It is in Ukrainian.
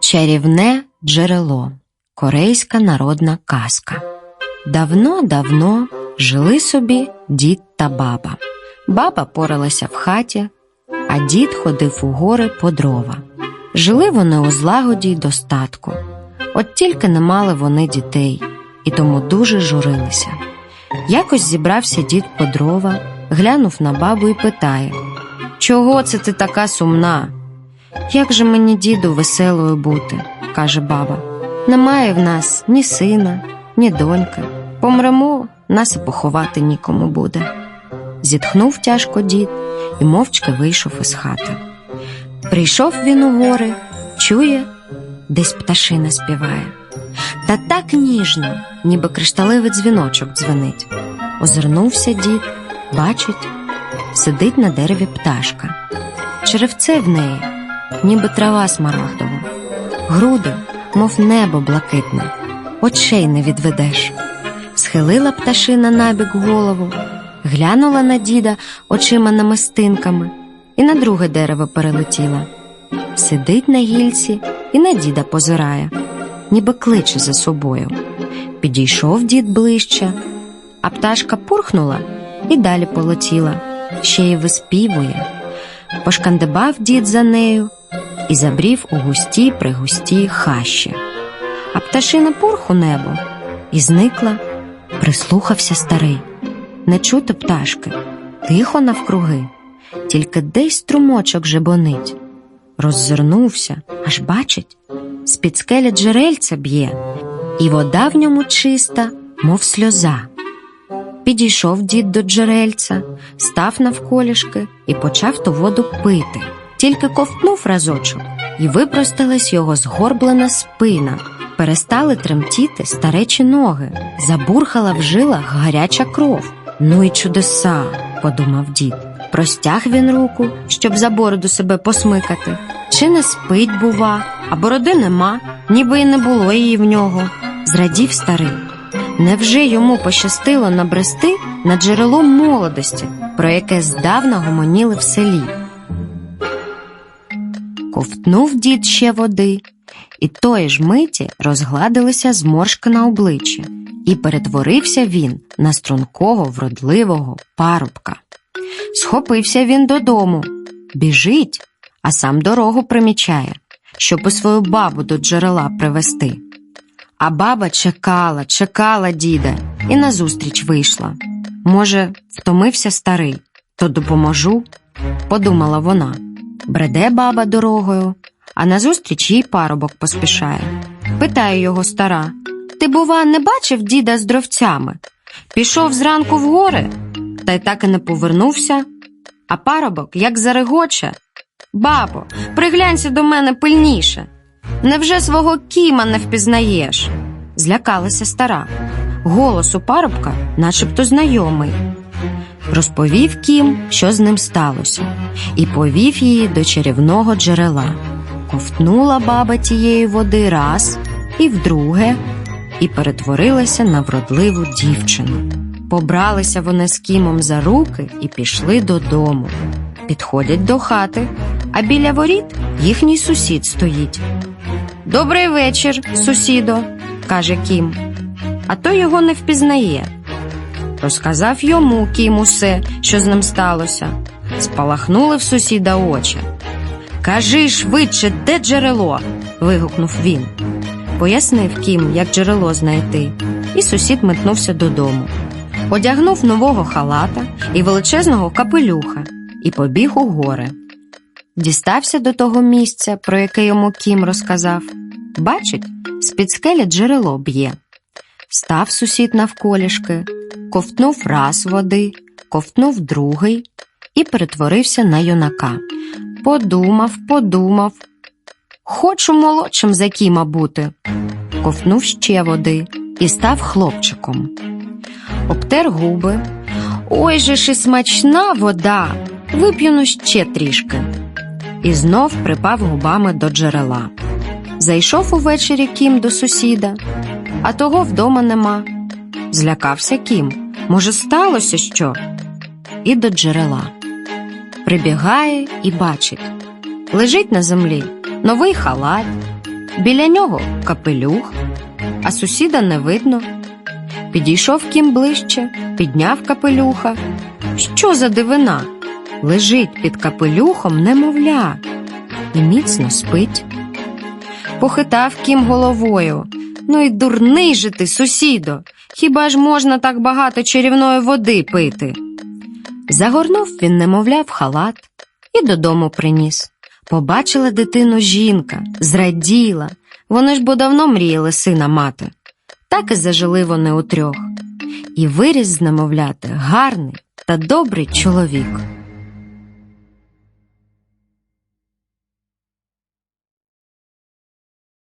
Чарівне джерело. Корейська народна казка. Давно-давно жили собі дід та баба. Баба поралася в хаті, а дід ходив у гори по дрова. Жили вони у злагоді й достатку. От тільки не мали вони дітей, і тому дуже журилися. Якось зібрався дід по дрова, глянув на бабу і питає: Чого це ти така сумна? Як же мені, діду, веселою бути, каже баба. Немає в нас ні сина, ні доньки. Помремо, нас і поховати нікому буде. Зітхнув тяжко дід і мовчки вийшов із хати. Прийшов він у гори, чує, десь пташина співає. Та так ніжно, ніби кришталевий дзвіночок дзвенить. Озирнувся дід, бачить, сидить на дереві пташка. Черевце в неї, ніби трава смарагдова, груди, мов небо блакитне, очей не відведеш. Схилила пташина набік голову, глянула на діда очима намистинками і на друге дерево перелетіла. Сидить на гільці і на діда позирає, ніби кличе за собою. Підійшов дід ближче, а пташка пурхнула і далі полетіла, ще й виспівує. Пошкандибав дід за нею і забрів у густі пригусті хащі. А пташина пурх у небо і зникла, прислухався старий. Не чути пташки, тихо навкруги, тільки десь струмочок жебонить. Роззирнувся, аж бачить, з-під скеля джерельця б'є, і вода в ньому чиста, мов сльоза. Підійшов дід до джерельця, став навколішки і почав ту воду пити. Тільки ковтнув разочок, і випросталась його згорблена спина. Перестали тремтіти старечі ноги, забурхала в жилах гаряча кров. Ну і чудеса, подумав дід. Простяг він руку, щоб за бороду себе посмикати. Чи не спить, бува, а бороди нема, ніби й не було її в нього. Зрадів старий. Невже йому пощастило набрести на джерело молодості, про яке здавна гомоніли в селі? Ковтнув дід ще води, і тої ж миті розгладилися зморшки на обличчі, і перетворився він на стрункого вродливого парубка. Схопився він додому, біжить, а сам дорогу примічає, щоб і свою бабу до джерела привести. А баба чекала, чекала діда і назустріч вийшла. Може, втомився старий, то допоможу, подумала вона. Бреде баба дорогою, а назустріч їй парубок поспішає. Питає його стара: Ти, бува, не бачив діда з дровцями? Пішов зранку в гори, та й так і не повернувся. А парубок, як зарегоче, бабо, приглянься до мене пильніше. Невже свого кіма не впізнаєш? Злякалася стара. Голос у парубка начебто знайомий. Розповів кім, що з ним сталося, і повів її до чарівного джерела. Ковтнула баба тієї води раз і вдруге, і перетворилася на вродливу дівчину. Побралися вони з кімом за руки і пішли додому. Підходять до хати, а біля воріт їхній сусід стоїть. Добрий вечір, сусідо, каже Кім, а той його не впізнає. Розказав йому Кім усе, що з ним сталося. Спалахнули в сусіда очі. Кажи швидше, де джерело? вигукнув він. Пояснив Кім, як джерело знайти, і сусід метнувся додому. Одягнув нового халата і величезного капелюха і побіг у гори. Дістався до того місця, про яке йому Кім розказав. Бачить, з-під скелі джерело б'є. Став сусід навколішки, ковтнув раз води, ковтнув другий і перетворився на юнака. Подумав, подумав. Хочу молодшим за Кіма бути. Ковтнув ще води і став хлопчиком. Обтер губи. Ой же ж і смачна вода. Вип'юну ще трішки. І знов припав губами до джерела. Зайшов увечері Кім до сусіда, а того вдома нема. Злякався Кім. Може, сталося що? І до джерела. Прибігає і бачить. Лежить на землі новий халат, біля нього капелюх, а сусіда не видно. Підійшов кім ближче, підняв капелюха. Що за дивина? Лежить під капелюхом немовля і міцно спить. Похитав кім головою. Ну й дурний же ти, сусідо. Хіба ж можна так багато чарівної води пити? Загорнув він, немовля, в халат і додому приніс. Побачила дитину жінка, зраділа. Вони ж бо давно мріяли сина мати. Так і зажили вони утрьох. І виріс немовляти гарний та добрий чоловік.